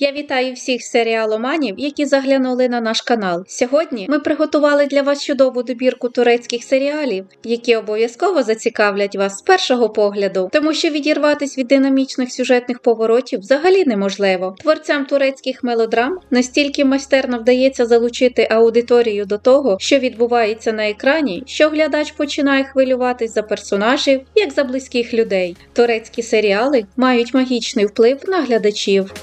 Я вітаю всіх серіаломанів, які заглянули на наш канал. Сьогодні ми приготували для вас чудову добірку турецьких серіалів, які обов'язково зацікавлять вас з першого погляду, тому що відірватись від динамічних сюжетних поворотів взагалі неможливо. Творцям турецьких мелодрам настільки майстерно вдається залучити аудиторію до того, що відбувається на екрані, що глядач починає хвилюватись за персонажів, як за близьких людей. Турецькі серіали мають магічний вплив на глядачів.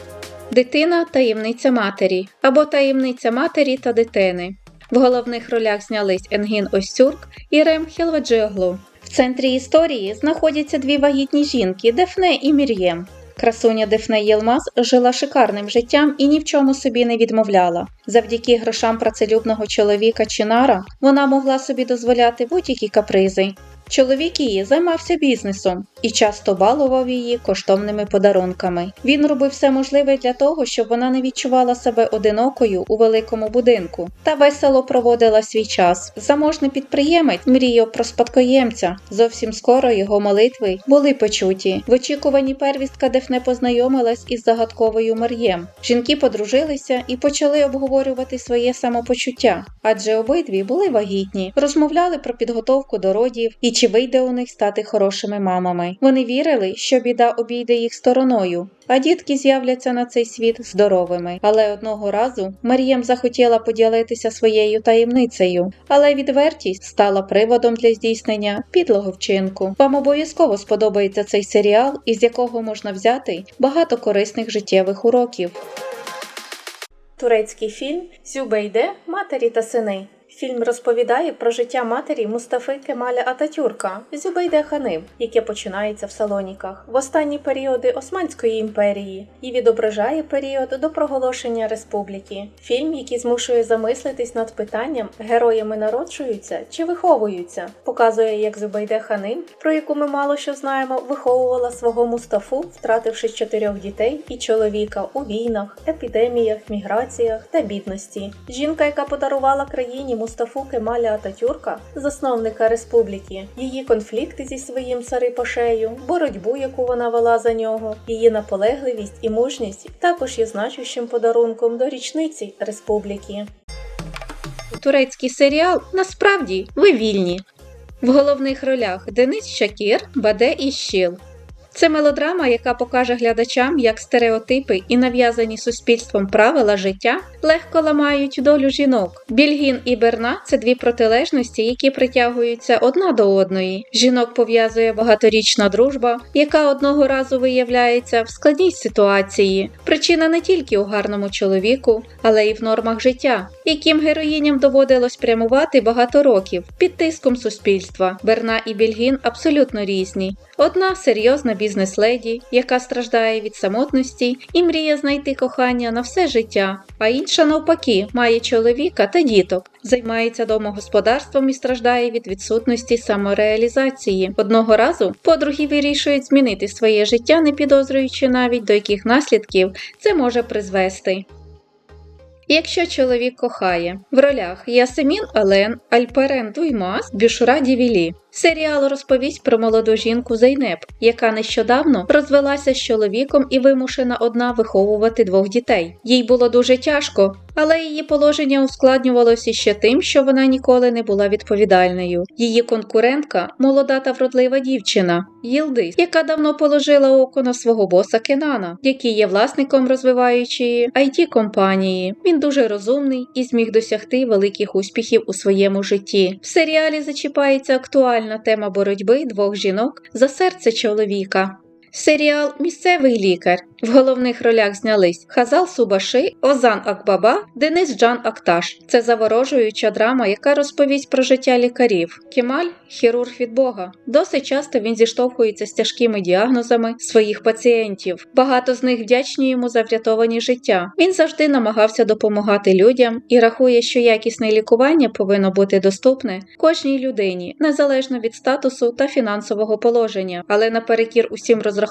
Дитина таємниця матері або таємниця матері та дитини. В головних ролях знялись Енгін Остюрк і Рем Хелваджиоглу. В центрі історії знаходяться дві вагітні жінки Дефне і Мір'єм. Красуня Дефне Єлмаз жила шикарним життям і ні в чому собі не відмовляла. Завдяки грошам працелюбного чоловіка Чинара вона могла собі дозволяти будь-які капризи. Чоловік її займався бізнесом і часто балував її коштовними подарунками. Він робив все можливе для того, щоб вона не відчувала себе одинокою у великому будинку та весело проводила свій час. Заможний підприємець мріяв про спадкоємця. Зовсім скоро його молитви були почуті. В очікуванні первістка Дефне познайомилась із загадковою Мар'єм. Жінки подружилися і почали обговорювати своє самопочуття, адже обидві були вагітні, розмовляли про підготовку до родів і чи вийде у них стати хорошими мамами. Вони вірили, що біда обійде їх стороною, а дітки з'являться на цей світ здоровими. Але одного разу Мар'єм захотіла поділитися своєю таємницею, але відвертість стала приводом для здійснення підлого вчинку. Вам обов'язково сподобається цей серіал, із якого можна взяти багато корисних життєвих уроків. Турецький фільм Зюбейде Матері та сини. Фільм розповідає про життя матері Мустафи Кемаля Ататюрка Зюбейде Ханим, яке починається в Салоніках в останні періоди Османської імперії і відображає період до проголошення республіки. Фільм, який змушує замислитись над питанням, героями народжуються чи виховуються, показує, як Зюбейде Ханим, про яку ми мало що знаємо, виховувала свого Мустафу, втративши чотирьох дітей і чоловіка у війнах, епідеміях, міграціях та бідності. Жінка, яка подарувала країні Мустафу Кемаля Ататюрка, засновника республіки, її конфлікти зі своїм царипашею, боротьбу, яку вона вела за нього, її наполегливість і мужність також є значущим подарунком до річниці республіки. Турецький серіал насправді ви вільні. В головних ролях Денис Шакір, Баде і Щіл. Це мелодрама, яка покаже глядачам, як стереотипи і нав'язані суспільством правила життя легко ламають долю жінок. Більгін і Берна це дві протилежності, які притягуються одна до одної. Жінок пов'язує багаторічна дружба, яка одного разу виявляється в складній ситуації. Причина не тільки у гарному чоловіку, але й в нормах життя, яким героїням доводилось прямувати багато років під тиском суспільства. Берна і Більгін абсолютно різні. Одна серйозна бізнес-леді, яка страждає від самотності і мріє знайти кохання на все життя, а інша, навпаки, має чоловіка та діток, займається домогосподарством і страждає від відсутності самореалізації. Одного разу подруги вирішують змінити своє життя, не підозрюючи навіть до яких наслідків це може призвести. Якщо чоловік кохає в ролях Ясемін Ален, Альперен Дуймас, Бюшура Дівілі. Серіал розповість про молоду жінку Зейнеп, яка нещодавно розвелася з чоловіком і вимушена одна виховувати двох дітей. Їй було дуже тяжко, але її положення ускладнювалося ще тим, що вона ніколи не була відповідальною. Її конкурентка молода та вродлива дівчина Єлдис, яка давно положила око на свого боса Кенана, який є власником розвиваючої it компанії. Він дуже розумний і зміг досягти великих успіхів у своєму житті. В серіалі зачіпається актуальна тема боротьби двох жінок за серце чоловіка. Серіал Місцевий лікар. В головних ролях знялись Хазал Субаши, Озан Акбаба, Денис Джан Акташ. Це заворожуюча драма, яка розповість про життя лікарів. Кемаль хірург від Бога. Досить часто він зіштовхується з тяжкими діагнозами своїх пацієнтів. Багато з них вдячні йому за врятовані життя. Він завжди намагався допомагати людям і рахує, що якісне лікування повинно бути доступне кожній людині, незалежно від статусу та фінансового положення. Але наперекір усім розрахункам,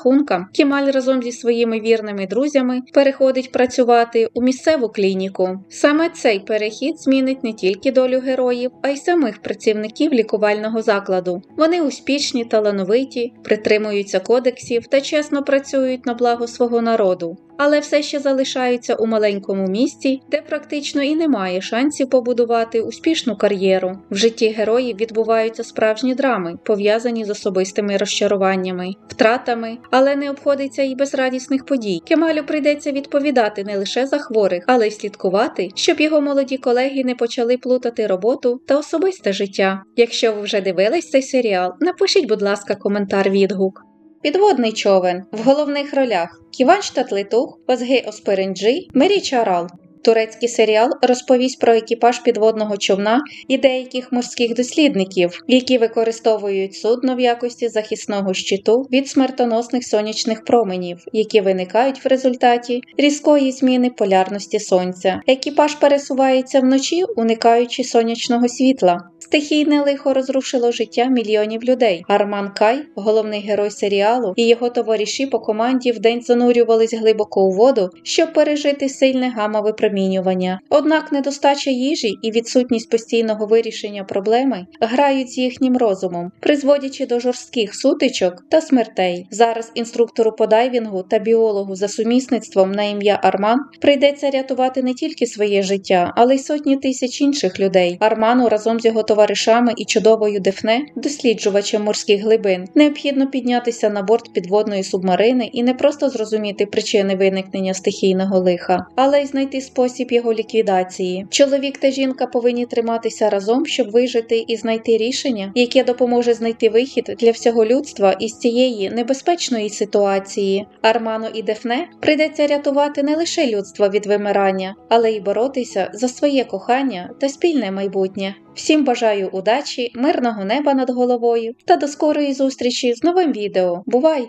Кемаль разом зі своїми вірними друзями переходить працювати у місцеву клініку. Саме цей перехід змінить не тільки долю героїв, а й самих працівників лікувального закладу. Вони успішні, талановиті, притримуються кодексів та чесно працюють на благо свого народу. Але все ще залишаються у маленькому місті, де практично і немає шансів побудувати успішну кар'єру. В житті героїв відбуваються справжні драми, пов'язані з особистими розчаруваннями, втратами, але не обходиться і без радісних подій. Кемалю прийдеться відповідати не лише за хворих, але й слідкувати, щоб його молоді колеги не почали плутати роботу та особисте життя. Якщо ви вже дивились цей серіал, напишіть, будь ласка, коментар відгук. Підводний човен в головних ролях Ківан Штатлитух, Пазгей Оспиринджі, Мері Чарал. Турецький серіал розповість про екіпаж підводного човна і деяких морських дослідників, які використовують судно в якості захисного щиту від смертоносних сонячних променів, які виникають в результаті різкої зміни полярності сонця. Екіпаж пересувається вночі, уникаючи сонячного світла. Стихійне лихо розрушило життя мільйонів людей. Арман Кай, головний герой серіалу, і його товариші по команді вдень занурювались глибоко у воду, щоб пережити сильне гамове промінювання. Однак недостача їжі і відсутність постійного вирішення проблеми грають з їхнім розумом, призводячи до жорстких сутичок та смертей. Зараз інструктору по дайвінгу та біологу за сумісництвом на ім'я Арман прийдеться рятувати не тільки своє життя, але й сотні тисяч інших людей. Арману разом з його товаришами і чудовою Дефне, досліджувачем морських глибин, необхідно піднятися на борт підводної субмарини і не просто зрозуміти причини виникнення стихійного лиха, але й знайти спосіб його ліквідації. Чоловік та жінка повинні триматися разом, щоб вижити і знайти рішення, яке допоможе знайти вихід для всього людства із цієї небезпечної ситуації. Арману і Дефне прийдеться рятувати не лише людство від вимирання, але й боротися за своє кохання та спільне майбутнє. Всім бажаю удачі, мирного неба над головою та до скорої зустрічі з новим відео. Бувай!